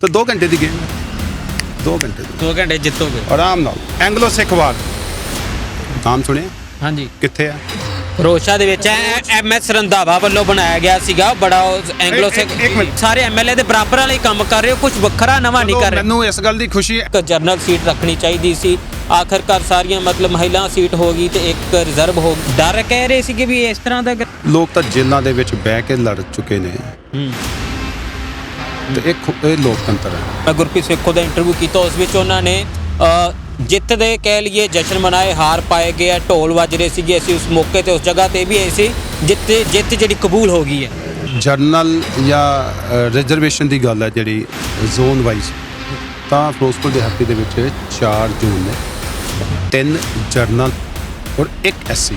ਤਾਂ 2 ਘੰਟੇ ਦੀ ਗੇਮ ਹੈ। 2 ਘੰਟੇ ਦੀ। 2 ਘੰਟੇ ਜਿੱਤੋਗੇ। ਆਰਾਮ ਨਾਲ। ਐਂਗਲੋ ਸਿੱਖ ਵਾਰ। ਨਾਮ ਸੁਣਿਆ? ਹਾਂਜੀ। ਕਿੱਥੇ ਆ? ਰੋਸ਼ਾ ਦੇ ਵਿੱਚ ਐਮਐਸ ਰੰਧਾਵਾ ਵੱਲੋਂ ਬਣਾਇਆ ਗਿਆ ਸੀਗਾ। ਬੜਾ ਐਂਗਲੋ ਇੱਕ- ਇੱਕ- ਮਿੰਟ। ਸਾਰੇ ਐਮਐਲਏ ਦੇ ਬਰਾਬਰ ਵਾਲੇ ਕੰਮ ਕਰ ਰਹੇ ਹੋ। ਕੁਝ ਵੱਖਰਾ ਨਵਾਂ ਨਹੀਂ ਕਰ ਰਹੇ। ਮੈਨੂੰ ਇਸ ਗੱਲ ਦੀ ਖੁਸ਼ੀ ਹੈ। ਇੱਕ ਜਰਨਲ ਸੀਟ ਰੱਖਣੀ ਚਾਹੀਦੀ ਸੀ। ਆਖਰਕਾਰ ਸਾਰੀਆਂ ਮਤਲਬ ਮਹਿਲਾ ਸੀਟ ਹੋ ਗਈ ਤੇ ਇੱਕ ਰਿਜ਼ਰਵ ਹੋ ਗਈ। ਡਰ ਕਹਿ ਰਹੇ ਸੀਗੇ ਵੀ ਇਸ ਤਰ੍ਹਾਂ ਦਾ ਲੋਕ ਤਾਂ ਜੇਲ੍ਹਾਂ ਦੇ ਵਿੱਚ ਬਹਿ ਕੇ ਲੜ ਚੁੱਕੇ ਨੇ। ਹੂੰ। ਤੇ ਇਹ ਖੁ- ਇਹ ਲੋਕਤੰਤਰ ਹੈ। ਮੈਂ ਗੁਰਪ੍ਰੀਤ ਸੇਖੋ ਦਾ ਇੰਟਰਵਿਊ ਕੀਤਾ ਉਸ ਵਿੱਚ ਉਹਨਾਂ ਨੇ ਅ, ਜਿੱਤ ਦੇ ਕਹਿ ਲਈਏ ਜਸ਼ਨ ਮਨਾਏ ਹਾਰ ਪਾਏ ਗਏ ਆ, ਢੋਲ ਵੱਜ ਰਹੇ ਸੀਗੇ ਅਸੀਂ ਉਸ ਮੌਕੇ ਤੇ ਉਸ ਜਗ੍ਹਾ ਤੇ ਵੀ ਆਏ ਸੀ ਜਿੱਤ ਜਿੱਤ ਜਿਹੜੀ ਕਬੂਲ ਹੋ ਗਈ ਹੈ। ਜਰਨਲ ਜਾਂ ਰਿਜ਼ਰਵੇਸ਼ਨ ਦੀ ਗੱਲ ਹੈ ਜਿਹੜੀ ਜ਼ੋਨ ਵਾਈਜ਼ ਤਾਂ ਫਿਰੋਜ਼ਪੁਰ ਦਿਹਾਤੀ ਦੇ ਵਿੱਚ 4 ਜ਼ੋਨ ਨੇ ਤਿੰਨ ਜਰਨਲ ਔਰ ਇੱਕ ਐਸਸੀ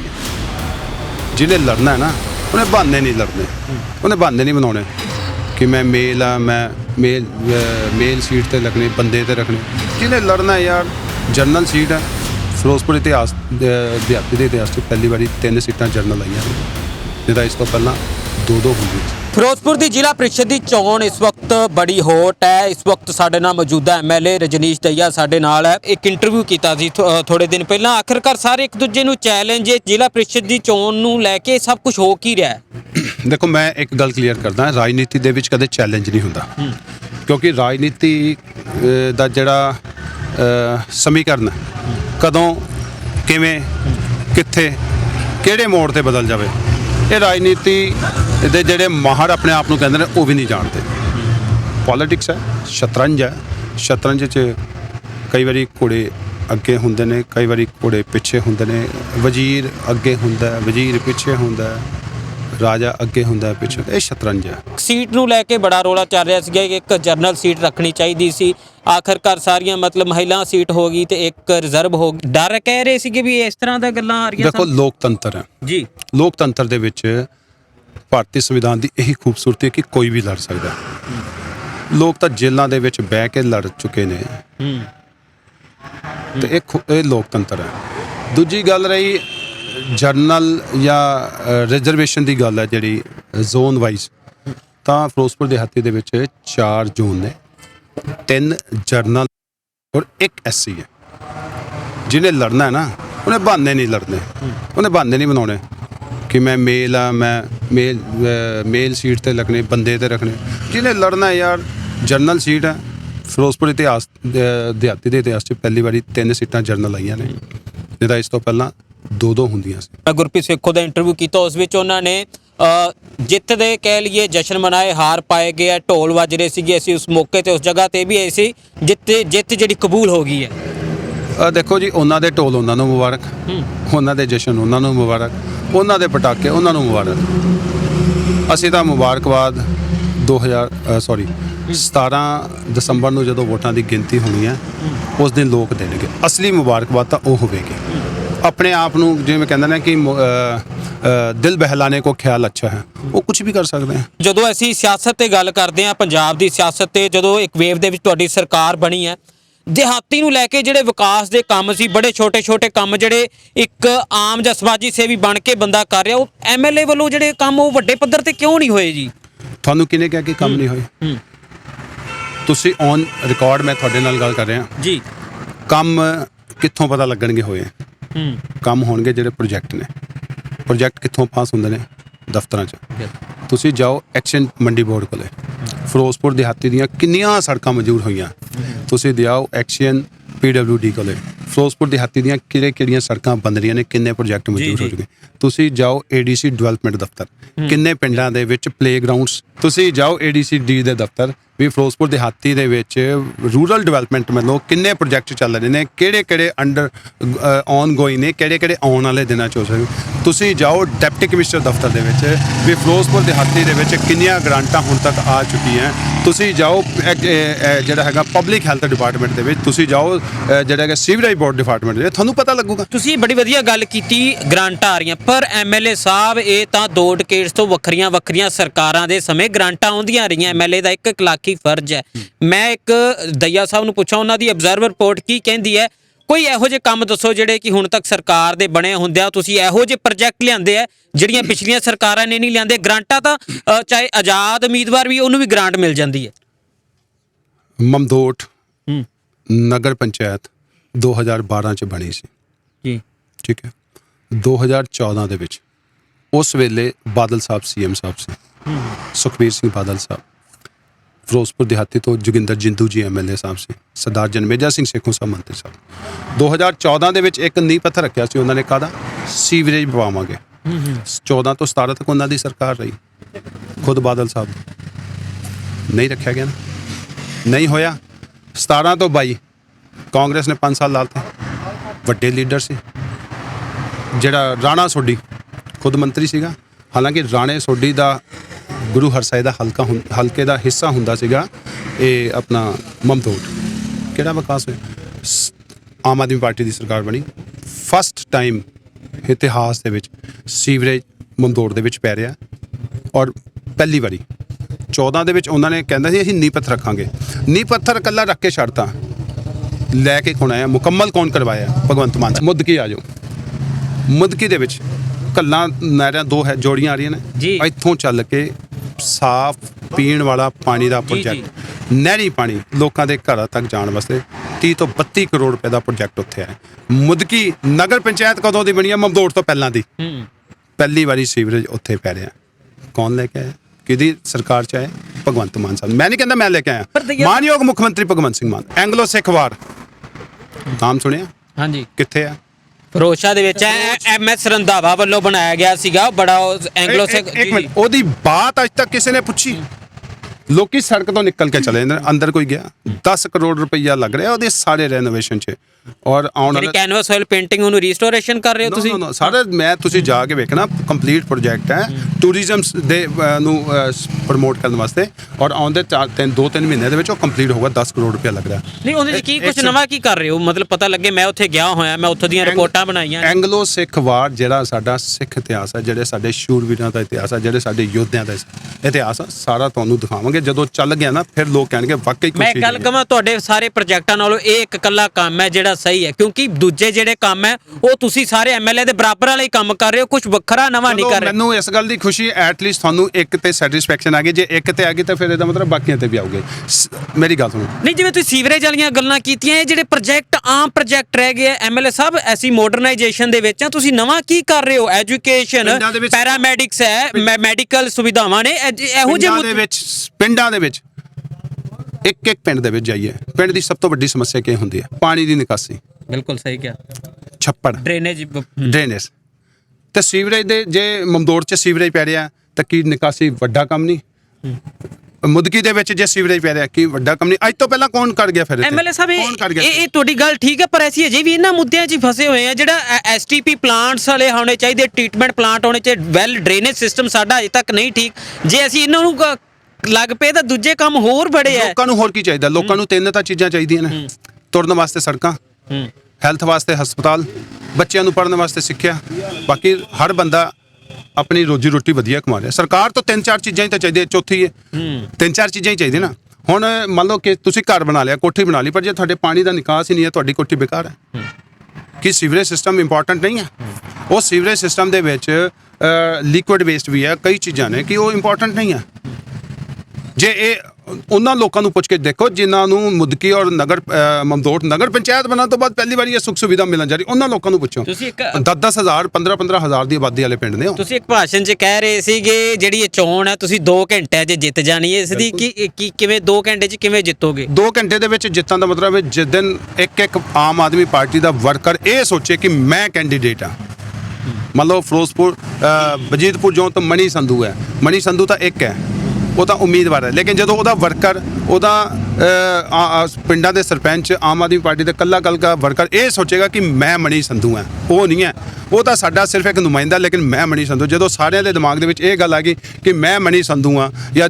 ਜਿਹਨੇ ਲੜਨਾ ਹੈ ਨਾ ਉਹਨੇ ਬਹਾਨੇ ਨਹੀਂ ਲੜਨੇ। ਉਹਨੇ ਬਹਾਨੇ ਨਹੀਂ ਬਣਾਉਣੇ। ਕਿ ਮੈਂ ਮੇਲ ਆ ਮੈਂ ਮੇਲ ਮੇਲ ਸੀਟ ਤੇ ਲੱਗਣੇ ਬੰਦੇ ਤੇ ਰੱਖਣੇ। ਜਿਹਨੇ ਲੜਨਾ ਯਾਰ? ਜਰਨਲ ਸੀਟ ਹੈ। ਫਿਰੋਜ਼ਪੁਰ ਇਤਿਹਾਸ ਦੇ- ਦਿਹਾਤੀ ਦੇ ਇਤਿਹਾਸ 'ਚ ਪਹਿਲੀ ਵਾਰੀ ਤਿੰਨ ਸੀਟਾਂ ਜਰਨਲ ਆਈਆਂ। ਨੇ ਤਾਂ ਇਸ ਤੋਂ ਪਹਿਲਾਂ ਦੋ ਦੋ ਹੁੰਦੀਆਂ ਸੀ। ਫਿਰੋਜ਼ਪੁਰ ਦੀ ਜ਼ਿਲ੍ਹਾ ਪ੍ਰੀਸ਼ਦ ਦੀ ਚੋਣ ਇਸ ਵਕਤ ਬੜੀ ਹੋਟ ਹੈ। ਇਸ ਵਕਤ ਸਾਡੇ ਨਾਲ ਮੌਜੂਦਾ ਐਮਐਲਏ ਰਜਨੀਸ਼ ਦਈਆ ਸਾਡੇ ਨਾਲ ਹੈ। ਇੱਕ ਇੰਟਰਵਿਊ ਕੀਤਾ ਸੀ ਥੋੜੇ ਦਿਨ ਪਹਿਲਾਂ। ਆਖਰਕਾਰ ਸਾਰੇ ਇੱਕ ਦੂਜੇ ਨੂੰ ਚੈਲੰਜ ਹੈ। ਜ਼ਿਲ੍ਹਾ ਪ੍ਰੀਸ਼ਦ ਦੀ ਚੋਣ ਨੂੰ ਲੈ ਕੇ ਸਭ ਕੁਝ ਹੋ ਕੀ ਰਿਹਾ ਹੈ? ਦੇਖੋ, ਮੈਂ ਇੱਕ ਗੱਲ ਕਲੀਅਰ ਕਰਦਾ, ਰਾਜਨੀਤੀ ਦੇ ਵਿੱਚ ਕਦੇ ਚੈਲੰਜ ਨਹੀਂ ਹੁੰਦਾ। ਕਿਉਂਕਿ ਰਾਜਨੀਤੀ ਦਾ ਜਿਹੜਾ ਸਮੀਕਰਨ, ਕਦੋਂ, ਕਿਵੇਂ, ਕਿੱਥੇ, ਕਿਹੜੇ ਮੋੜ ਤੇ ਬਦਲ ਜਾਵੇ, ਇਹ ਰਾਜਨੀਤੀ ਦੇ ਜਿਹੜੇ ਮਾਹਰ ਆਪਣੇ ਆਪ ਨੂੰ ਕਹਿੰਦੇ ਨੇ, ਉਹ ਵੀ ਨਹੀਂ ਜਾਣਦੇ। ਪੋਲਿਟਿਕਸ ਹੈ, ਸ਼ਤਰੰਜ ਹੈ। ਸ਼ਤਰੰਜ 'ਚ ਕਈ ਵਾਰੀ ਘੋੜੇ ਅੱਗੇ ਹੁੰਦੇ ਨੇ, ਕਈ ਵਾਰੀ ਘੋੜੇ ਪਿੱਛੇ ਹੁੰਦੇ ਨੇ। ਵਜ਼ੀਰ ਅੱਗੇ ਹੁੰਦਾ, ਵਜ਼ੀਰ ਪਿੱਛੇ ਹੁੰਦਾ। ਰਾਜਾ ਅੱਗੇ ਹੁੰਦਾ ਹੈ ਪਿੱਛੇ। ਇਹ ਸ਼ਤਰੰਜ ਹੈ। ਸੀਟ ਨੂੰ ਲੈ ਕੇ ਬੜਾ ਰੋਲਾ ਚੱਲ ਰਿਹਾ ਸੀਗਾ। ਕਿ ਇੱਕ ਜਰਨਲ ਸੀਟ ਰੱਖਣੀ ਚਾਹੀਦੀ ਸੀ। ਆਖਰਕਾਰ ਸਾਰੀਆਂ ਮਤਲਬ ਮਹਿਲਾ ਸੀਟ ਹੋ ਗਈ ਤੇ ਇੱਕ ਰਿਜ਼ਰਵ ਹੋ ਗਈ। ਡਰ ਕਹਿ ਰਹੇ ਸੀਗੇ ਵੀ ਇਸ ਤਰ੍ਹਾਂ ਦਾ ਗੱਲਾਂ ਆ ਰਹੀਆਂ ਦੇਖੋ ਸਨ। ਲੋਕਤੰਤਰ ਹੈ। ਜੀ। ਲੋਕਤੰਤਰ ਦੇ ਵਿੱਚ ਭਾਰਤੀ ਸੰਵਿਧਾਨ ਦੀ ਇਹੀ ਖੂਬਸੂਰਤੀ ਹੈ ਕਿ ਕੋਈ ਵੀ ਲੜ ਸਕਦਾ ਹੈ। ਲੋਕ ਤਾਂ ਜੇਲ੍ਹਾਂ ਦੇ ਵਿੱਚ ਬਹਿ ਕੇ ਲੜ ਚੁੱਕੇ ਨੇ। ਹੂੰ। ਤੇ ਇਹ ਖੁ- ਇਹ ਲੋਕਤੰਤਰ ਹੈ। ਦੂਜੀ ਗੱਲ ਰਹੀ ਜਰਨਲ ਜਾਂ ਰਿਜ਼ਰਵੇਸ਼ਨ ਦੀ ਗੱਲ ਹੈ ਜਿਹੜੀ ਜ਼ੋਨ ਵਾਈਜ਼ ਤਾਂ ਫਿਰੋਜ਼ਪੁਰ ਦਿਹਾਤੀ ਦੇ ਵਿੱਚ ਚਾਰ ਜ਼ੋਨ ਨੇ, ਤਿੰਨ ਜਰਨਲ ਔਰ ਇੱਕ ਐਸਸੀ ਹੈ। ਜਿਹਨੇ ਲੜਨਾ ਹੈ ਨਾ, ਉਹਨੇ ਬਹਾਨੇ ਨਹੀਂ ਲੜਨੇ। ਉਹਨੇ ਬਹਾਨੇ ਨਹੀਂ ਬਣਾਉਣੇ ਕਿ ਮੈਂ ਮੇਲ ਆ, ਮੈਂ ਮੇਲ ਮੇਲ ਸੀਟ ਤੇ ਲੱਗਣੇ, ਬੰਦੇ ਤੇ ਰੱਖਣੇ। ਜਿਹਨੇ ਲੜਨਾ ਯਾਰ, ਜਰਨਲ ਸੀਟ ਹੈ। ਫਿਰੋਜ਼ਪੁਰ ਇਤਿਹਾਸ ਦਿਹਾਤੀ ਦੇ ਇਤਿਹਾਸ 'ਚ ਪਹਿਲੀ ਵਾਰੀ ਤਿੰਨ ਸੀਟਾਂ ਜਰਨਲ ਆਈਆਂ ਨੇ। ਨਹੀਂ ਤਾਂ ਇਸ ਤੋਂ ਪਹਿਲਾਂ ਦੋ ਦੋ ਹੁੰਦੀਆਂ ਸੀ। ਮੈਂ ਗੁਰਪ੍ਰੀਤ ਸੇਖੋ ਦਾ ਇੰਟਰਵਿਊ ਕੀਤਾ। ਉਸ ਵਿੱਚ ਉਹਨਾਂ ਨੇ ਜਿੱਤ ਦੇ ਕਹਿ ਲਈਏ ਜਸ਼ਨ ਮਨਾਏ ਹਾਰ ਪਾਏ ਗਏ ਢੋਲ ਵੱਜ ਰਹੇ ਸੀਗੇ। ਅਸੀਂ ਉਸ ਮੌਕੇ ਤੇ ਉਸ ਜਗ੍ਹਾ ਤੇ ਵੀ ਆਏ ਸੀ। ਜਿੱਤ ਜਿੱਤ ਜਿਹੜੀ ਕਬੂਲ ਹੋ ਗਈ ਹੈ। ਦੇਖੋ ਜੀ ਉਹਨਾਂ ਦੇ ਢੋਲ ਉਹਨਾਂ ਨੂੰ ਮੁਬਾਰਕ ਉਹਨਾਂ ਦੇ ਜਸ਼ਨ ਉਹਨਾਂ ਨੂੰ ਮੁਬਾਰਕ ਉਹਨਾਂ ਦੇ ਪਟਾਕੇ ਉਹਨਾਂ ਨੂੰ ਮੁਬਾਰਕ। ਅਸੀਂ ਤਾਂ ਮੁਬਾਰਕਬਾਦ 2000 ਸੌਰੀ 17 ਦਸੰਬਰ ਨੂੰ ਜਦੋਂ ਵੋਟਾਂ ਦੀ ਗਿਣਤੀ ਹੋਣੀ ਹੈ। ਉਸ ਦਿਨ ਲੋਕ ਦੇਣਗੇ। ਅਸਲੀ ਮੁਬਾਰਕਬਾਦ ਤਾਂ ਉਹ ਹੋਵੇਗੀ। ਆਪਣੇ ਆਪ ਨੂੰ ਜਿਵੇਂ ਕਹਿੰਦੇ ਨੇ ਕਿ ਦਿਲ ਬਹਿਲਾਨੇ ਕੋ ਖਿਆਲ ਅੱਛਾ ਹੈ। ਉਹ ਕੁਝ ਵੀ ਕਰ ਸਕਦੇ ਹੈ। ਜਦੋਂ ਅਸੀਂ ਸਿਆਸਤ ਤੇ ਗੱਲ ਕਰਦੇ ਹਾਂ ਪੰਜਾਬ ਦੀ ਸਿਆਸਤ ਤੇ ਜਦੋਂ ਇੱਕ ਵੇਵ ਦੇ ਵਿੱਚ ਤੁਹਾਡੀ ਸਰਕਾਰ ਬਣੀ ਹੈ ਦਿਹਾਤੀ ਨੂੰ ਲੈ ਕੇ ਜਿਹੜੇ ਵਿਕਾਸ ਦੇ ਕੰਮ ਸੀ ਬੜੇ ਛੋਟੇ-ਛੋਟੇ ਕੰਮ ਜਿਹੜੇ ਇੱਕ ਆਮ ਜਾਂ ਸਮਾਜੀ ਸੇਵੀ ਬਣ ਕੇ ਬੰਦਾ ਕਰ ਰਿਹਾ ਉਹ ਐਮਐਲਏ ਵੱਲੋਂ ਜਿਹੜੇ ਕੰਮ ਉਹ ਵੱਡੇ ਪੱਧਰ ਤੇ ਕਿਉਂ ਨਹੀਂ ਹੋਏ ਜੀ? ਤੁਹਾਨੂੰ ਕਿਹਨੇ ਕਿਹਾ ਕਿ ਕੰਮ ਨਹੀਂ ਹੋਏ? ਤੁਸੀਂ ਔਨ ਰਿਕਾਰਡ ਮੈਂ ਤੁਹਾਡੇ ਨਾਲ ਗੱਲ ਕਰ ਰਿਹਾ। ਜੀ। ਕੰਮ ਕਿੱਥੋਂ ਪਤਾ ਲੱਗਣਗੇ ਹੋਏ? ਹੂੰ ਕੰਮ ਹੋਣਗੇ ਜਿਹੜੇ ਪ੍ਰੋਜੈਕਟ ਨੇ। ਪ੍ਰੋਜੈਕਟ ਕਿੱਥੋਂ ਪਾਸ ਹੁੰਦੇ ਨੇ? ਦਫ਼ਤਰਾਂ 'ਚ। ਤੁਸੀਂ ਜਾਓ ਐਕਸ਼ਨ ਮੰਡੀ ਬੋਰਡ ਕੋਲੇ। ਫਿਰੋਜ਼ਪੁਰ ਦਿਹਾਤੀ ਦੀਆਂ ਕਿੰਨੀਆਂ ਸੜਕਾਂ ਮਨਜ਼ੂਰ ਹੋਈਆਂ। ਤੁਸੀਂ ਦਿਆਓ ਐਕਸ਼ਨ ਪੀਡਬਲਯੂਡੀ ਕੋਲੇ। ਫਿਰੋਜ਼ਪੁਰ ਦਿਹਾਤੀ ਦੀਆਂ ਕਿਹੜੇ ਕਿਹੜੀਆਂ ਸੜਕਾਂ ਬਣ ਰਹੀਆਂ ਨੇ? ਕਿੰਨੇ ਪ੍ਰੋਜੈਕਟ ਮਨਜ਼ੂਰ ਹੋ। ਚੁੱਕੇ ਤੁਸੀਂ ਜਾਓ ਏਡੀਸੀ ਡਿਵੈਲਪਮੈਂਟ ਦਫ਼ਤਰ। ਕਿੰਨੇ ਪਿੰਡਾਂ ਦੇ ਵਿੱਚ ਪਲੇਗਰਾਉਂਡਸ ਤੁਸੀਂ ਜਾਓ ਏਡੀਸੀ ਡੀ ਦੇ ਦਫ਼ਤਰ। ਵੀ ਫਿਰੋਜ਼ਪੁਰ ਦਿਹਾਤੀ ਦੇ ਵਿੱਚ ਰੂਰਲ ਡਿਵੈਲਪਮੈਂਟ ਵੱਲੋਂ ਕਿੰਨੇ ਪ੍ਰੋਜੈਕਟ ਚੱਲ ਰਹੇ ਨੇ? ਕਿਹੜੇ ਕਿਹੜੇ ਅੰਡਰ ਔਨ ਗੋਇੰਗ ਨੇ? ਕਿਹੜੇ ਕਿਹੜੇ ਆਉਣ ਵਾਲੇ ਦਿਨਾਂ 'ਚ ਹੋ ਸਕਦੇ? ਤੁਸੀਂ ਜਾਓ ਡਿਪਟੀ ਕਮਿਸ਼ਨਰ ਦਫ਼ਤਰ ਦੇ ਵਿੱਚ ਵੀ ਫਿਰੋਜ਼ਪੁਰ ਦਿਹਾਤੀ ਦੇ ਵਿੱਚ ਕਿੰਨੀਆਂ ਗ੍ਰਾਂਟਾਂ ਹੁਣ ਤੱਕ ਆ ਚੁੱਕੀਆਂ। ਤੁਸੀਂ ਜਾਓ ਜਿਹੜਾ ਹੈਗਾ ਪਬਲਿਕ ਹੈਲਥ ਡਿਪਾਰਟਮੈਂਟ ਦੇ ਵਿੱਚ ਤੁਸੀਂ ਜਾਓ ਜਿਹੜਾ ਹੈਗਾ ਸੀਵਰੇਜ ਬੋਰਡ ਡਿਪਾਰਟਮੈਂਟ ਦੇ ਵਿੱਚ, ਤੁਹਾਨੂੰ ਪਤਾ ਲੱਗੂਗਾ। ਤੁਸੀਂ ਬੜੀ ਵਧੀਆ ਗੱਲ ਕੀਤੀ ਗ੍ਰਾਂਟਾਂ ਆ ਰਹੀਆਂ। ਪਰ ਐਮਐਲਏ ਸਾਹਿਬ ਇਹ ਤਾਂ ਦੋ ਡਿਕੇਟਸ ਤੋਂ ਵੱਖਰੀਆਂ ਵੱਖਰੀਆਂ ਸਰਕਾਰਾਂ ਦੇ ਸਮੇਂ ਗ੍ਰਾਂਟਾਂ ਆਉਂਦੀਆਂ ਰਹੀਆਂ। ਐਮਐਲਏ ਦਾ ਇੱਕ ਇਕਲਾਕੀ ਫਰਜ਼ ਹੈ। ਮੈਂ ਇੱਕ ਦਈਆ ਸਾਹਿਬ ਨੂੰ ਪੁੱਛਾਂ ਉਹਨਾਂ ਦੀ ਅਬਜ਼ਰਵਰ ਰਿਪੋਰਟ ਕੀ ਕਹਿੰਦੀ ਹੈ? ਕੋਈ ਇਹੋ ਜਿਹੇ ਕੰਮ ਦੱਸੋ ਜਿਹੜੇ ਕਿ ਹੁਣ ਤੱਕ ਸਰਕਾਰ ਦੇ ਬਣੇ ਹੁੰਦੇ ਆ ਤੁਸੀਂ ਇਹੋ ਜਿਹੇ ਪ੍ਰੋਜੈਕਟ ਲਿਆਂਦੇ ਆ ਜਿਹੜੀਆਂ ਪਿਛਲੀਆਂ ਸਰਕਾਰਾਂ ਨੇ ਨਹੀਂ ਲਿਆਂਦੇ। ਗ੍ਰਾਂਟਾਂ ਤਾਂ ਚਾਹੇ ਆਜ਼ਾਦ ਉਮੀਦਵਾਰ ਵੀ ਉਹਨੂੰ ਵੀ ਗ੍ਰਾਂਟ ਮਿਲ ਜਾਂਦੀ ਹੈ। ਮਮਦੋਟ ਹੂੰ। ਨਗਰ ਪੰਚਾਇਤ 2012 ਚ ਬਣੀ ਸੀ। ਜੀ। ਠੀਕ ਹੈ। 2014 ਦੇ ਵਿੱਚ ਉਸ ਵੇਲੇ ਬਾਦਲ ਸਾਹਿਬ ਸੀਐਮ ਸਾਹਿਬ ਸੀ। ਸੁਖਬੀਰ ਸਿੰਘ ਬਾਦਲ ਸਾਹਿਬ। ਫਿਰੋਜ਼ਪੁਰ ਦਿਹਾਤੀ ਤੋਂ ਜੋਗਿੰਦਰ ਜਿੰਦੂ ਜੀ ਐਮਐਲਏ ਸਾਹਿਬ ਸੀ, ਸਰਦਾਰ ਜਨਮੇਜਾ ਸਿੰਘ ਸੇਖੋਂ ਸਾਹਿਬ ਮੰਤਰੀ ਸਾਹਿਬ 2014 ਦੇ ਵਿੱਚ ਇੱਕ ਨੀਂਹ ਪੱਥਰ ਰੱਖਿਆ ਸੀ ਉਹਨਾਂ ਨੇ ਕਾਹਦਾ? ਸੀਵਰੇਜ ਪਵਾਵਾਂਗੇ 14 ਤੋਂ 17 ਤੱਕ ਉਹਨਾਂ ਦੀ ਸਰਕਾਰ ਰਹੀ। ਖੁਦ ਬਾਦਲ ਸਾਹਿਬ। ਨਹੀਂ ਰੱਖਿਆ ਗਿਆ ਨਾ। ਨਹੀਂ ਹੋਇਆ। 17 ਤੋਂ 22 ਕਾਂਗਰਸ ਨੇ 5 ਸਾਲ ਲਾਤੇ ਵੱਡੇ ਲੀਡਰ ਸੀ। ਜਿਹੜਾ ਰਾਣਾ ਸੋਢੀ, ਖੁਦ ਮੰਤਰੀ ਸੀਗਾ। ਹਾਲਾਂਕਿ ਰਾਣੇ ਸੋਢੀ ਦਾ ਗੁਰੂ ਹਰਸਾਏ ਦਾ ਹਲਕਾ ਹੁੰ- ਹਲਕੇ ਦਾ ਹਿੱਸਾ ਹੁੰਦਾ ਸੀਗਾ ਇਹ ਆਪਣਾ ਮਮਦੋਟ ਕਿਹੜਾ ਵਿਕਾਸ ਹੋਇਆ? ਸ- ਆਮ ਆਦਮੀ ਪਾਰਟੀ ਦੀ ਸਰਕਾਰ ਬਣੀ। ਫਸਟ ਟਾਈਮ ਇਤਿਹਾਸ ਦੇ ਵਿੱਚ ਸੀਵਰੇਜ ਮਮਦੋਟ ਦੇ ਵਿੱਚ ਪੈ ਰਿਹਾ। ਔਰ ਪਹਿਲੀ ਵਾਰੀ। 14 ਦੇ ਵਿੱਚ ਉਹਨਾਂ ਨੇ ਕਹਿੰਦਾ ਸੀ ਅਸੀਂ ਨੀਂਹ ਪੱਥਰ ਰੱਖਾਂਗੇ। ਨੀਂਹ ਪੱਥਰ ਇਕੱਲਾ ਰੱਖ ਕੇ ਛੱਡਤਾ। ਲੈ ਕੇ ਕੌਣ ਆਇਆ? ਮੁਕੰਮਲ ਕੌਣ ਕਰਵਾਇਆ? ਭਗਵੰਤ ਮਾਨ ਮੁੱਦਕੀ ਆ ਜਾਓ। ਮੁੱਦਕੀ ਦੇ ਵਿੱਚ ਕੱਲਾਂ ਨਹਿਰਾਂ ਦੋ ਹੈ ਜੋੜੀਆਂ ਆ ਰਹੀਆਂ ਜੀ। ਨੇ ਇੱਥੋਂ ਚੱਲ ਕੇ ਸਾਫ਼ ਪੀਣ ਵਾਲਾ ਪਾਣੀ ਦਾ ਪ੍ਰੋਜੈਕਟ ਨਹਿਰੀ ਪਾਣੀ ਲੋਕਾਂ ਦੇ ਘਰਾਂ ਤੱਕ ਜਾਣ ਵਾਸਤੇ 30 ਤੋਂ 32 ਕਰੋੜ ਰੁਪਏ ਦਾ ਪ੍ਰੋਜੈਕਟ ਉੱਥੇ ਹੈ। ਮੁੱਦਕੀ ਨਗਰ ਪੰਚਾਇਤ ਕਦੋਂ ਦੀ ਬਣੀ ਹੈ? ਮਮਦੋੜ ਤੋਂ ਪਹਿਲਾਂ ਦੀ। ਪਹਿਲੀ ਵਾਰੀ ਸੀਵਰੇਜ ਉੱਥੇ ਪੈ ਰਿਹਾ। ਕੌਣ ਲੈ ਕੇ ਆਇਆ? ਕਿਹਦੀ ਸਰਕਾਰ ਚ ਆਇਆ? ਭਗਵੰਤ ਮਾਨ ਸਾਹਿਬ। ਮੈਂ ਨਹੀਂ ਕਹਿੰਦਾ ਮੈਂ ਲੈ ਕੇ ਆਇਆ। ਮਾਨਯੋਗ ਮੁੱਖ ਮੰਤਰੀ ਭਗਵੰਤ ਸਿੰਘ ਮਾਨ। ਐਂਗਲੋ ਸਿੱਖ ਵਾਰ। ਨਾਮ ਸੁਣਿਆ? ਹਾਂਜੀ। ਕਿੱਥੇ ਆ? ਰੋਸ਼ਾ ਦੇ ਵਿੱਚ ਐਮ ਐਸ ਰੰਧਾਵਾ ਵੱਲੋਂ ਬਣਾਇਆ ਗਿਆ ਸੀਗਾ ਬੜਾ ਐਂਗਲੋ ਇੱਕ- ਇੱਕ- ਮਿੰਟ ਉਹਦੀ ਬਾਤ ਅੱਜ ਤੱਕ ਕਿਸੇ ਨੇ ਪੁੱਛੀ? ਲੋਕੀ ਸੜਕ ਤੋਂ ਨਿਕਲ ਕੇ ਚਲੇ ਜਾਂਦੇ ਅੰਦਰ ਕੋਈ ਗਿਆ 10 ਕਰੋੜ ਰੁਪਈਆ ਲੱਗ ਰਿਹਾ ਉਹਦੇ ਸਾਰੇ ਰੈਨੋਵੇਸ਼ਨ 'ਚ। ਔਰ ਆਉਣ ਜਿਹੜੀ ਵਾਲੇ ਕੈਨਵਸ ਆਇਲ ਪੇਂਟਿੰਗ ਉਹਨੂੰ ਰੀਸਟੋਰੇਸ਼ਨ ਕਰ ਰਹੇ ਹੋ ਤੁਸੀਂ? ਤੁਸੀਂ ਸਾਰੇ ਮੈਂ ਤੁਸੀਂ ਜਾ ਕੇ ਵੇਖਣਾ ਕੰਪਲੀਟ ਪ੍ਰੋਜੈਕਟ ਹੈ। ਟੂਰਿਜ਼ਮ ਦੇ ਨੂੰ ਪ੍ਰਮੋਟ ਕਰਨ ਵਾਸਤੇ। ਔਰ ਆਉਂਦੇ ਚਾਰ ਤਿੰਨ ਦੋ ਤਿੰਨ ਮਹੀਨੇ ਦੇ ਵਿੱਚ ਉਹ ਕੰਪਲੀਟ ਹੋਊਗਾ 10 ਕਰੋੜ ਰੁਪਇਆ ਲੱਗ ਰਿਹਾ। ਨਹੀਂ ਉਹਦੇ 'ਚ ਕੀ ਕੁਝ ਨਵਾਂ ਕੀ ਕਰ ਰਹੇ ਹੋ? ਮਤਲਬ ਪਤਾ ਲੱਗੇ ਮੈਂ ਉੱਥੇ ਗਿਆ ਹੋਇਆ ਮੈਂ ਉੱਥੋਂ ਦੀਆਂ ਰਿਪੋਰਟਾਂ ਬਣਾਈਆਂ। ਐਂਗਲੋ ਸਿੱਖ ਵਾਰ ਜਿਹੜਾ ਸਾਡਾ ਸਿੱਖ ਇਤਿਹਾਸ ਹੈ ਜਿਹੜੇ ਸਾਡੇ ਸ਼ੂਰਵੀਰਾਂ ਦਾ ਇਤਿਹਾਸ ਹੈ ਜਿਹੜੇ ਸਾਡੇ ਯੋਧਿਆਂ ਦਾ ਇਤਿਹਾਸ ਸਾਰਾ ਤੁਹਾਨੂੰ ਦਿਖਾਵਾਂਗੇ। ਜਦੋਂ ਚੱਲ ਗਿਆ ਨਾ ਫਿਰ ਲੋਕ ਕਹਿਣਗੇ ਵਾਕਈ ਮੈਂ ਗੱਲ। ਕਹਾਂ ਤੁਹਾਡੇ ਸਾਰੇ ਪ੍ਰੋਜੈਕਟਾਂ ਨਾਲੋਂ ਇਹ ਇੱਕ ਇਕੱਲਾ ਕੰਮ ਹੈ ਜਿਹੜਾ ਸਹੀ ਹੈ ਕਿਉਂਕਿ ਦੂਜੇ ਜਿਹੜੇ ਕੰਮ ਹੈ ਉਹ ਤੁਸੀਂ ਸਾਰੇ ਐਮਐਲਏ ਦੇ ਬਰਾਬਰ ਵਾਲੇ ਕੰਮ ਕਰ ਰਹੇ ਹੋ ਕੁਝ ਵੱਖਰਾ ਨਵਾਂ ਨਹੀਂ ਕਰ ਰਹੇ। ਮੈਨੂੰ ਇਸ ਗੱਲ ਦੀ ਖੁਸ਼ੀ ਐਟ ਲੀਸਟ ਤੁਹਾਨੂੰ ਇੱਕ ਤੇ ਸੈਟੀਸਫੈਕਸ਼ਨ ਆ ਗਈ ਜੇ ਇੱਕ ਤੇ ਆ ਗਈ ਤਾਂ ਫਿਰ ਇਹਦਾ ਮਤਲਬ ਬਾਕੀਆਂ ਤੇ ਵੀ ਆਉਗੇ ਮੇਰੀ ਗੱਲ ਸੁਣੋ। ਨਹੀਂ ਜਿਵੇਂ ਤੁਸੀਂ ਸੀਵਰੇਜ ਵਾਲੀਆਂ ਗੱਲਾਂ ਕੀਤੀਆਂ ਇਹ ਜਿਹੜੇ ਪ੍ਰੋਜੈਕਟ ਆਮ ਪ੍ਰੋਜੈਕਟ ਰਹਿ ਗਏ ਐਮਐਲਏ ਸਾਹਿਬ ਐਸੀ ਮਾਡਰਨਾਈਜੇਸ਼ਨ ਦੇ ਵਿੱਚ ਆ ਤੁਸੀਂ ਨਵਾਂ ਕੀ ਕਰ ਰਹੇ ਹੋ? ਐਜੂਕੇਸ਼ਨ ਪੈਰਾਮੈਡਿਕਸ ਹੈ ਮੈਡੀਕਲ ਸੁਵਿਧਾਵਾਂ ਨੇ ਇਹ- ਜਿਹੇ ਦੇ ਵਿੱਚ ਪਿੰਡਾਂ ਦੇ ਵਿੱਚ। ਇੱਕ ਇੱਕ ਪਿੰਡ ਦੇ ਵਿੱਚ ਜਾਈਏ। ਪਿੰਡ ਦੀ ਸਭ ਤੋਂ ਵੱਡੀ ਸਮੱਸਿਆ ਕੀ ਹੁੰਦੀ ਹੈ? ਪਾਣੀ ਦੀ ਨਿਕਾਸੀ। ਬਿਲਕੁਲ ਸਹੀ ਕਿਹਾ। ਛੱਪੜ। ਡਰੇਨੇਜ। ਡਰੇਨੇਜ। ਤੇ ਸੀਵਰੇਜ ਦੇ ਜੇ ਮਮਦੋੜ ਚ ਸੀਵਰੇਜ ਪੈ ਰਿਹਾ ਤਾਂ ਕੀ ਨਿਕਾਸੀ ਵੱਡਾ ਕੰਮ ਨਹੀਂ? ਮੁਦਕੀ ਦੇ ਵਿੱਚ ਜੇ ਸੀਵਰੇਜ ਪੈ ਰਿਹਾ ਕੀ ਵੱਡਾ ਕੰਮ ਨਹੀਂ? ਅੱਜ ਤੋਂ ਪਹਿਲਾਂ ਕੌਣ ਕਰ ਗਿਆ ਫਿਰ? ਐਮਐਲਏ ਸਾਹਿਬ ਇਹ ਤੁਹਾਡੀ ਗੱਲ ਠੀਕ ਹੈ ਪਰ ਅਸੀਂ ਅਜੇ ਵੀ ਇਹਨਾਂ ਮੁੱਦਿਆਂ 'ਚ ਫਸੇ ਹੋਏ ਆ ਜਿਹੜਾ ਐਸਟੀਪੀ ਪਲਾਂਟਸ ਵਾਲੇ ਹੋਣੇ ਚਾਹੀਦੇ ਟ੍ਰੀਟਮੈਂਟ ਪਲਾਂਟ ਹੋਣੇ ਚਾਹੀਦੇ ਵੈਲ ਡਰੇਨੇਜ ਸਿਸਟਮ ਸਾਡਾ ਅਜੇ ਤੱਕ ਨਹੀਂ ਠੀਕ। ਜੇ ਅਸੀਂ ਇਹਨਾਂ ਨੂੰ ਲੱਗ ਪਏ ਤਾਂ ਦੂਜੇ ਕੰਮ ਹੋਰ ਬੜੇ ਆ ਲੋਕਾਂ ਨੂੰ ਹੋਰ ਕੀ ਚਾਹੀਦਾ? ਲੋਕਾਂ ਨੂੰ ਤਿੰਨ ਤਾਂ ਚੀਜ਼ਾਂ ਚਾਹੀਦੀਆਂ ਨੇ। ਤੁਰਨ ਵਾਸਤੇ ਸੜਕਾਂ ਹੈਲਥ ਵਾਸਤੇ ਹਸਪਤਾਲ ਬੱਚਿਆਂ ਨੂੰ ਪੜ੍ਹਨ ਵਾਸਤੇ ਸਿੱਖਿਆ। ਬਾਕੀ ਹਰ ਬੰਦਾ ਆਪਣੀ ਰੋਜੀ ਰੋਟੀ ਵਧੀਆ ਕਮਾ ਰਿਹਾ। ਸਰਕਾਰ ਤੋਂ ਤਿੰਨ ਚਾਰ ਚੀਜ਼ਾਂ ਹੀ ਤਾਂ ਚਾਹੀਦੀਆਂ ਚੌਥੀ ਹੂੰ। ਤਿੰਨ ਚਾਰ ਚੀਜ਼ਾਂ ਹੀ ਚਾਹੀਦੀਆਂ ਨਾ। ਹੁਣ ਮੰਨ ਲਓ ਕਿ ਤੁਸੀਂ ਘਰ ਬਣਾ ਲਿਆ ਕੋਠੀ ਬਣਾ ਲਈ ਪਰ ਜੇ ਤੁਹਾਡੇ ਪਾਣੀ ਦਾ ਨਿਕਾਸ ਹੀ ਨਹੀਂ ਹੈ ਤੁਹਾਡੀ ਕੋਠੀ ਬੇਕਾਰ ਹੈ। ਕਿ ਸੀਵਰੇਜ ਸਿਸਟਮ ਇੰਪੋਰਟੈਂਟ ਨਹੀਂ ਹੈ? ਉਹ ਸੀਵਰੇਜ ਸਿਸਟਮ ਦੇ ਵਿੱਚ ਲਿਕੁਇਡ ਵੇਸਟ ਵੀ ਹੈ ਕਈ ਚੀਜ਼ਾਂ ਨੇ ਕਿ ਉਹ ਇੰਪੋਰਟੈਂਟ ਨਹੀਂ ਹੈ। ਜੇ ਇਹ ਉਹਨਾਂ ਲੋਕਾਂ ਨੂੰ ਪੁੱਛ ਕੇ ਦੇਖੋ ਜਿਨ੍ਹਾਂ ਨੂੰ ਮੁਦਕੀ ਔਰ ਨਗਰ ਮਮਦੋਟ ਨਗਰ ਪੰਚਾਇਤ ਬਣਨ ਤੋਂ ਬਾਅਦ ਪਹਿਲੀ ਵਾਰੀ ਇਹ ਸੁੱਖ ਸੁਵਿਧਾ ਮਿਲਣ ਜਾ ਰਹੀ ਉਹਨਾਂ ਲੋਕਾਂ ਨੂੰ ਪੁੱਛੋ। ਤੁਸੀਂ ਇੱਕ 10 ਹਜ਼ਾਰ 15 15 ਹਜ਼ਾਰ ਦੀ ਆਬਾਦੀ ਵਾਲੇ ਪਿੰਡ ਨੇ ਉਹ। ਤੁਸੀਂ ਇੱਕ ਭਾਸ਼ਣ 'ਚ ਕਹਿ ਰਹੇ ਸੀਗੇ ਜਿਹੜੀ ਇਹ ਚੋਣ ਹੈ ਤੁਸੀਂ 2 ਘੰਟਿਆਂ 'ਚ ਜਿੱਤ ਜਾਣੀ ਹੈ ਇਸ ਦੀ ਕੀ ਕਿਵੇਂ 2 ਘੰਟੇ 'ਚ ਕਿਵੇਂ ਜਿੱਤੋਗੇ? 2 ਘੰਟੇ ਦੇ ਵਿੱਚ ਜਿੱਤਣ ਦਾ ਮਤਲਬ ਹੈ ਜਿਸ ਦਿਨ ਇੱਕ ਇੱਕ ਆਮ ਆਦਮੀ ਪਾਰਟੀ ਦਾ ਵਰਕਰ ਇਹ ਸੋਚੇ ਕਿ ਮੈਂ ਕੈਂਡੀਡੇਟ ਆ ਮੰਨ ਲਓ ਫਿਰੋਜ਼ਪੁਰ ਬਜੀਤਪੁਰ ਜੋਨ ਤੋਂ ਮਣੀ ਸੰਧੂ ਹੈ। ਮਣੀ ਸੰਧੂ ਤਾਂ ਇੱਕ ਹੈ। ਉਹ ਤਾਂ ਉਮੀਦਵਾਰ ਹੈ। ਲੇਕਿਨ ਜਦੋਂ ਉਹਦਾ ਵਰਕਰ ਉਹਦਾ ਪਿੰਡਾਂ ਦੇ ਸਰਪੰਚ ਆਮ ਆਦਮੀ ਪਾਰਟੀ ਦੇ ਕੱਲਾ ਕੱਲ ਦਾ ਵਰਕਰ ਇਹ ਸੋਚੇਗਾ ਕਿ ਮੈਂ ਮਣੀ ਸੰਧੂ ਹਾਂ। ਉਹ ਨਹੀਂ ਹੈ। ਉਹ ਤਾਂ ਸਾਡਾ ਸਿਰਫ ਇੱਕ ਨੁਮਾਇੰਦਾ ਲੇਕਿਨ ਮੈਂ ਮਣੀ ਸੰਧੂ। ਜਦੋਂ ਸਾਰਿਆਂ ਦੇ ਦਿਮਾਗ ਦੇ ਵਿੱਚ ਇਹ ਗੱਲ ਆ ਗਈ ਕਿ ਮੈਂ ਮਣੀ ਸੰਧੂ ਹਾਂ ਜਾਂ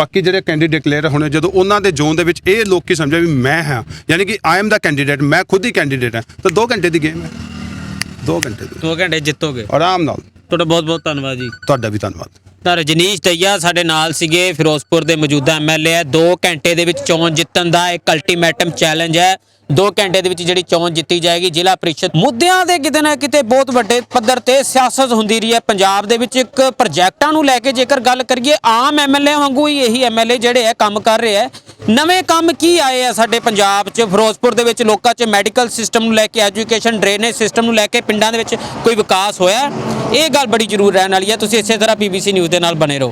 ਬਾਕੀ ਜਿਹੜੇ ਕੈਂਡੀਡੇਟ ਡਿਕਲੇਅਰ ਹੋਣੇ ਜਦੋਂ ਉਹਨਾਂ ਦੇ ਜ਼ੋਨ ਦੇ ਵਿੱਚ ਇਹ ਲੋਕ ਕੀ ਸਮਝੇ ਵੀ ਮੈਂ ਹਾਂ ਯਾਨੀ ਕਿ ਆਈ ਐਮ ਦਾ ਕੈਂਡੀਡੇਟ ਮੈਂ ਖੁਦ ਹੀ ਕੈਂਡੀਡੇਟ ਹਾਂ ਤਾਂ 2 ਘੰਟੇ ਦੀ ਗੇਮ ਹੈ। 2 ਘੰਟੇ ਦੀ। 2 ਘੰਟੇ ਜਿੱਤੋਗੇ। ਆਰਾਮ ਨਾਲ। ਤੁਹਾਡਾ ਬਹੁਤ ਬਹੁਤ ਧੰਨਵਾਦ ਜੀ। ਤੁਹਾਡਾ ਵੀ ਧੰਨਵਾਦ। ਤਾਂ ਰਜਨੀਸ਼ ਦਈਆ ਸਾਡੇ ਨਾਲ ਸੀਗੇ, ਫਿਰੋਜ਼ਪੁਰ ਦੇ ਮੌਜੂਦਾ ਐਮਐਲਏ ਹੈ। 2 ਘੰਟੇ ਦੇ ਵਿੱਚ ਚੋਣ ਜਿੱਤਣ ਦਾ ਇੱਕ ਅਲਟੀਮੇਟਮ ਚੈਲੰਜ ਹੈ। 2 ਘੰਟੇ ਦੇ ਵਿੱਚ ਜਿਹੜੀ ਚੋਣ ਜਿੱਤੀ ਜਾਏਗੀ, ਜ਼ਿਲ੍ਹਾ ਪ੍ਰੀਸ਼ਦ। ਮੁੱਦਿਆਂ ਦੇ ਕਿਤੇ ਨਾ ਕਿਤੇ ਬਹੁਤ ਵੱਡੇ ਪੱਧਰ ਤੇ ਸਿਆਸਤ ਹੁੰਦੀ ਰਹੀ ਹੈ। ਪੰਜਾਬ ਦੇ ਵਿੱਚ ਇੱਕ ਪ੍ਰੋਜੈਕਟਾਂ ਨੂੰ ਲੈ ਕੇ ਜੇਕਰ ਗੱਲ ਕਰੀਏ, ਆਮ ਐਮਐਲਏ ਵਾਂਗੂ ਹੀ ਇਹੀ ਐਮਐਲਏ ਜਿਹੜੇ ਹੈ ਕੰਮ ਕਰ ਰਹੇ ਹੈ ਨਵੇਂ ਕੰਮ ਕੀ ਆਏ ਆ ਸਾਡੇ ਪੰਜਾਬ 'ਚ? ਫਿਰੋਜ਼ਪੁਰ ਦੇ ਵਿੱਚ ਲੋਕਾਂ 'ਚ ਮੈਡੀਕਲ ਸਿਸਟਮ ਨੂੰ ਲੈ ਕੇ ਐਜੂਕੇਸ਼ਨ, ਡਰੇਨੇਜ ਸਿਸਟਮ ਨੂੰ ਲੈ ਕੇ ਪਿੰਡਾਂ ਦੇ ਵਿੱਚ ਕੋਈ ਵਿਕਾਸ ਹੋਇਆ? ਇਹ ਗੱਲ ਬੜੀ ਜ਼ਰੂਰ ਰਹਿਣ ਵਾਲੀ ਹੈ। ਤੁਸੀਂ ਇਸੇ ਤਰ੍ਹਾਂ ਪੀਬੀਸੀ ਨਿਊਜ਼ ਦੇ ਨਾਲ ਬਣੇ ਰਹੋ।